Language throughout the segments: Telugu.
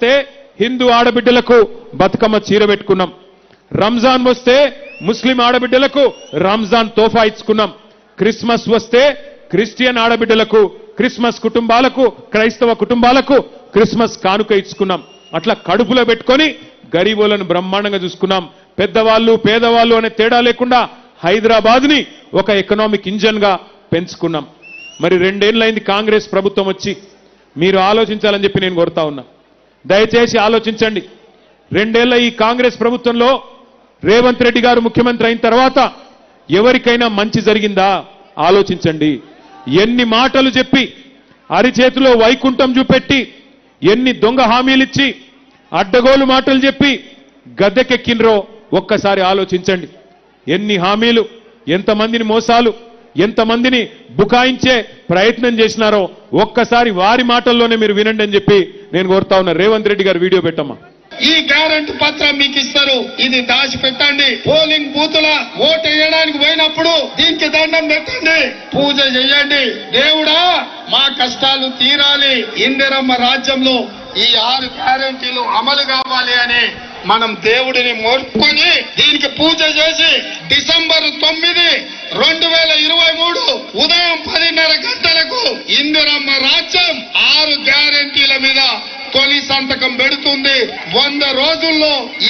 వస్తే హిందూ ఆడబిడ్డలకు బతుకమ్మ చీర పెట్టుకున్నాం. రంజాన్ వస్తే ముస్లిం ఆడబిడ్డలకు రంజాన్ తోఫా ఇచ్చుకున్నాం. క్రిస్మస్ వస్తే క్రిస్టియన్ ఆడబిడ్డలకు క్రిస్మస్ కుటుంబాలకు క్రైస్తవ కుటుంబాలకు క్రిస్మస్ కానుక ఇచ్చుకున్నాం. అట్లా కడుపులో పెట్టుకొని గరీబులను బ్రహ్మాండంగా చూసుకున్నాం. పెద్దవాళ్ళు పేదవాళ్ళు అనే తేడా లేకుండా హైదరాబాద్ని ఒక ఎకనామిక్ ఇంజన్గా పెంచుకున్నాం. మరి రెండేళ్ళైంది కాంగ్రెస్ ప్రభుత్వం వచ్చి మీరు ఆలోచించాలని చెప్పి నేను కోరుతా ఉన్నా. దయచేసి ఆలోచించండి. రెండేళ్ళ ఈ కాంగ్రెస్ ప్రభుత్వంలో రేవంత్ రెడ్డి గారు ముఖ్యమంత్రి అయిన తర్వాత ఎవరికైనా మంచి జరిగిందా? ఆలోచించండి. ఎన్ని మాటలు చెప్పి అరిచేతిలో వైకుంఠం చూపెట్టి ఎన్ని దొంగ హామీలిచ్చి అడ్డగోలు మాటలు చెప్పి గద్దెకెక్కినరో ఒక్కసారి ఆలోచించండి. ఎన్ని హామీలు ఎంతమందిని మోసాలు ఎంతమందిని బుకాయించే ప్రయత్నం చేసినారో ఒక్కసారి వారి మాటల్లోనే మీరు వినండి అని చెప్పి నేను కోరుతా ఉన్నా రేవంత్ రెడ్డి గారు వీడియో పెట్టమ్మా. ఈ గ్యారంటీ పత్రం మీకు ఇస్తారు. ఇది దాచి పెట్టండి పోలింగ్ బూతుల ఓటు వేయడానికి పోయినప్పుడు దీనికి దండం పెట్టండి. పూజ చేయండి. దేవుడా మా కష్టాలు తీరాలి. ఇందిరమ్మ రాజ్యంలో ఈ ఆరు గ్యారంటీలు అమలు కావాలి అని మనం దేవుడిని మోర్చుకొని దీనికి పూజ చేసి డిసెంబర్ తొమ్మిది రెండు వేల ఇరవై మూడు ఉదయం పదిన్నర గంటలకు ఇందిరమ్మ రాజ్యం ఆరు గ్యారంటీల మీద తొలి సంతకం పెడుతుంది వంద రోజుల్లో ఈ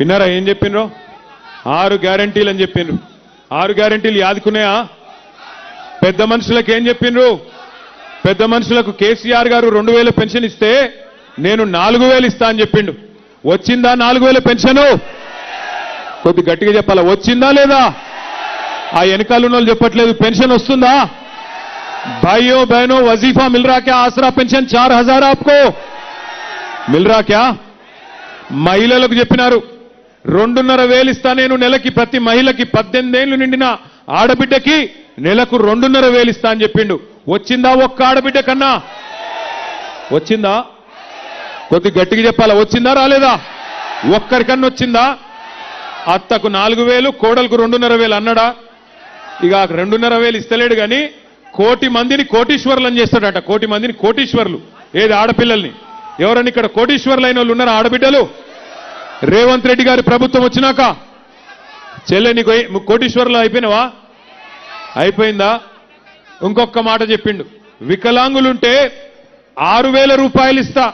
విన్నారా ఏం చెప్పిండ్రు? ఆరు గ్యారంటీలు అని చెప్పిండ్రు. ఆరు గ్యారంటీలు యాదుకున్నాయా పెద్ద మనుషులకు ఏం చెప్పిండ్రు? పెద్ద మనుషులకు కేసీఆర్ గారు రెండు వేల పెన్షన్ ఇస్తే నేను నాలుగు వేలు ఇస్తా అని చెప్పిండు. వచ్చిందా నాలుగు వేల పెన్షను? కొద్ది గట్టిగా చెప్పాలా? వచ్చిందా లేదా? ఆ వెనకాల ఉన్న చెప్పట్లేదు. పెన్షన్ వస్తుందా? భయో బయనో వజీఫా మిల్రాకే ఆసరా పెన్షన్ చార్ హజార్ ఆప్కో మిల్రాక్యా? మహిళలకు చెప్పినారు. రెండున్నర వేలు ఇస్తా నేను నెలకి ప్రతి మహిళకి పద్దెనిమిదేళ్ళు నిండిన ఆడబిడ్డకి నెలకు రెండున్నర వేలు ఇస్తా అని చెప్పిండు. వచ్చిందా ఒక్క ఆడబిడ్డ కన్నా? వచ్చిందా? కొద్ది గట్టిగా చెప్పాలా? వచ్చిందా రాలేదా? ఒక్కరికన్నా వచ్చిందా? అత్తకు నాలుగు వేలు కోడలకు రెండున్నర వేలు అన్నాడా? ఇక రెండున్నర వేలు ఇస్తలేడు కానీ కోటి మందిని కోటీశ్వరులను చేస్తాడట. కోటి మందిని కోటీశ్వరులు. ఏది ఆడపిల్లల్ని? ఎవరన్నా ఇక్కడ కోటీశ్వరులు అయిన వాళ్ళు ఉన్నారా ఆడబిడ్డలు? రేవంత్ రెడ్డి గారి ప్రభుత్వం వచ్చినాక చెల్లె నీకు ఏ- అయిపోయినావా? అయిపోయిందా? ఇంకొక మాట చెప్పిండు. వికలాంగులుంటే ఆరు వేల రూపాయలు ఇస్తా.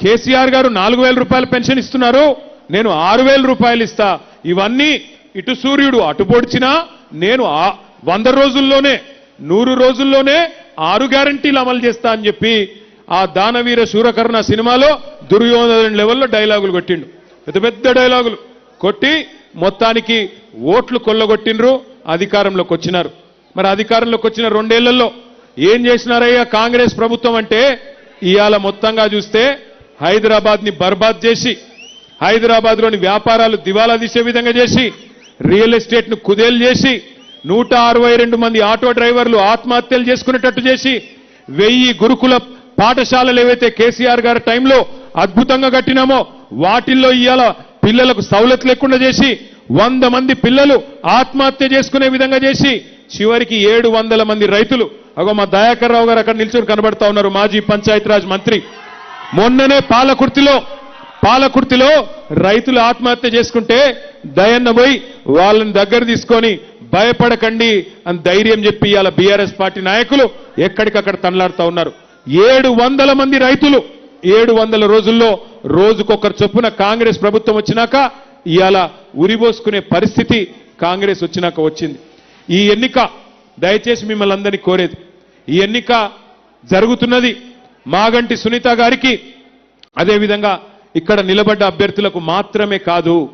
కేసీఆర్ గారు నాలుగు వేల రూపాయల పెన్షన్ ఇస్తున్నారు. నేను ఆరు వేల రూపాయలు ఇస్తా. ఇవన్నీ ఇటు సూర్యుడు అటు పొడిచినా నేను ఆ- వంద రోజుల్లోనే నూరు రోజుల్లోనే ఆరు గ్యారంటీలు అమలు చేస్తా అని చెప్పి ఆ దానవీర శూరకర్ణ సినిమాలో దుర్యోధన లెవెల్లో డైలాగులు కొట్టిండు. పెద్ద పెద్ద డైలాగులు. కొట్టి మొత్తానికి ఓట్లు కొల్లగొట్టిండ్రు అధికారంలోకి వచ్చినారు. మరి అధికారంలోకి వచ్చిన రెండేళ్ళలో ఏం చేసినారయ్యా కాంగ్రెస్ ప్రభుత్వం అంటే ఇవాళ మొత్తంగా చూస్తే హైదరాబాద్ని బర్బాద్ చేసి హైదరాబాద్లోని వ్యాపారాలు దివాలా తీసే విధంగా చేసి రియల్ ఎస్టేట్ను కుదేలు చేసి నూట అరవై రెండు మంది ఆటో డ్రైవర్లు ఆత్మహత్యలు చేసుకునేటట్టు చేసి వెయ్యి గురుకుల పాఠశాలలు ఏవైతే కేసీఆర్ గారి టైంలో అద్భుతంగా కట్టినామో వాటిల్లో ఇవాళ పిల్లలకు సౌలత్ లేకుండా చేసి వంద మంది పిల్లలు ఆత్మహత్య చేసుకునే విధంగా చేసి చివరికి ఏడు వందల మంది రైతులు. అగో మా దయాకర్ రావు గారు అక్కడ నిల్చొని కనబడతా ఉన్నారు మాజీ పంచాయతీరాజ్ మంత్రి. మొన్ననే పాలకుర్తిలో పాలకుర్తిలో రైతులు ఆత్మహత్య చేసుకుంటే దయన్న పోయి వాళ్ళని దగ్గర తీసుకొని భయపడకండి అని ధైర్యం చెప్పి ఇవాళ బీఆర్ఎస్ పార్టీ నాయకులు ఎక్కడికక్కడ తనలాడుతా ఉన్నారు. ఏడు వందల మంది రైతులు ఏడు వందల రోజుల్లో రోజుకొకరు చొప్పున కాంగ్రెస్ ప్రభుత్వం వచ్చినాక ఇవాళ ఉరిబోసుకునే పరిస్థితి కాంగ్రెస్ వచ్చినాక వచ్చింది. ఈ ఎన్నిక దయచేసి మిమ్మల్ని అందరినీ కోరేది. ఈ ఎన్నిక జరుగుతున్నది మాగంటి సునీత గారికి. అదేవిధంగా ఇక్కడ నిలబడ్డ అభ్యర్థులకు మాత్రమే కాదు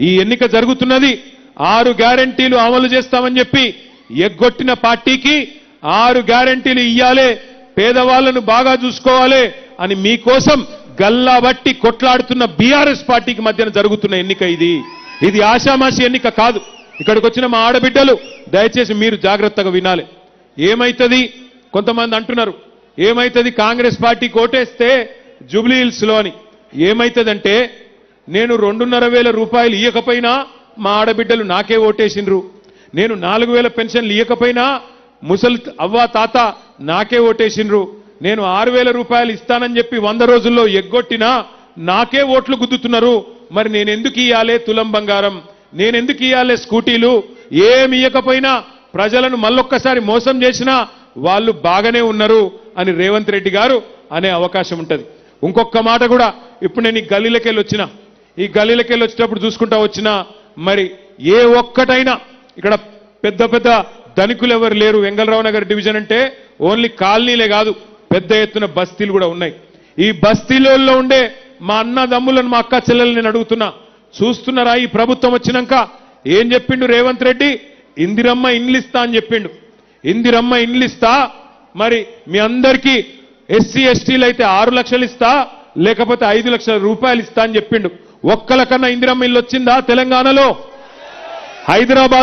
ఈ ఎన్నిక జరుగుతున్నది ఆరు గ్యారంటీలు అమలు చేస్తామని చెప్పి ఎగ్గొట్టిన పార్టీకి ఆరు గ్యారంటీలు ఇయ్యాలే. పేదవాళ్ళను బాగా చూసుకోవాలి. అని మీకోసం గల్లాబట్టి కొట్లాడుతున్న బీఆర్ఎస్ పార్టీకి మధ్యన జరుగుతున్న ఎన్నిక ఇది. ఇది ఆషామాషి ఎన్నిక కాదు. ఇక్కడికి వచ్చిన మా ఆడబిడ్డలు దయచేసి మీరు జాగ్రత్తగా వినాలి. ఏమైతుంది? కొంతమంది అంటున్నారు ఏమైతుంది కాంగ్రెస్ పార్టీ కోటేస్తే జూబ్లీ హిల్స్ అని. ఏమైతుందంటే నేను రెండున్నర వేల రూపాయలు ఇయ్యకపోయినా మా ఆడబిడ్డలు నాకే ఓటేసిండ్రు. నేను నాలుగు వేల పెన్షన్లు ఇయ్యకపోయినా ముసలి అవ్వ తాత నాకే ఓటేసిండ్రు. నేను ఆరు వేల రూపాయలు ఇస్తానని చెప్పి వంద రోజుల్లో ఎగ్గొట్టినా నాకే ఓట్లు గుద్దుతున్నారు. మరి నేను ఎందుకు ఇయ్యాలే తులం బంగారం? నేనెందుకు ఇయ్యాలే స్కూటీలు? ఏమి ఇయ్యకపోయినా ప్రజలను మళ్ళొక్కసారి మోసం చేసినా వాళ్ళు బాగానే ఉన్నారు అని రేవంత్ రెడ్డి గారు అనే అవకాశం ఉంటుంది. ఇంకొక మాట కూడా ఇప్పుడు నేను ఈ గల్లీలకెళ్ళి వచ్చిన. ఈ గల్లీలకెళ్ళి వచ్చేటప్పుడు చూసుకుంటా వచ్చినా. మరి ఏ ఒక్కటైనా ఇక్కడ పెద్ద పెద్ద ధనికులు ఎవరు లేరు? వెంగళరావు నగర్ డివిజన్ అంటే ఓన్లీ కాలనీలే కాదు. పెద్ద ఎత్తున బస్తీలు కూడా ఉన్నాయి. ఈ బస్తీలలో ఉండే మా అన్నదమ్ములను మా అక్క చెల్లెలు నేను అడుగుతున్నా. చూస్తున్నారా ఈ ప్రభుత్వం వచ్చినాక? ఏం చెప్పిండు రేవంత్ రెడ్డి? ఇందిరమ్మ ఇన్లిస్తా అని చెప్పిండు. ఇందిరమ్మ ఇన్లిస్తా మరి మీ అందరికీ ఎస్సీ ఎస్టీలు అయితే ఆరు లక్షలు ఇస్తా లేకపోతే ఐదు లక్షల రూపాయలు ఇస్తా అని చెప్పిండు. ఒక్కల కన్నా ఇందిరమ్మ ఇల్లు వచ్చిందా తెలంగాణలో? హైదరాబాద్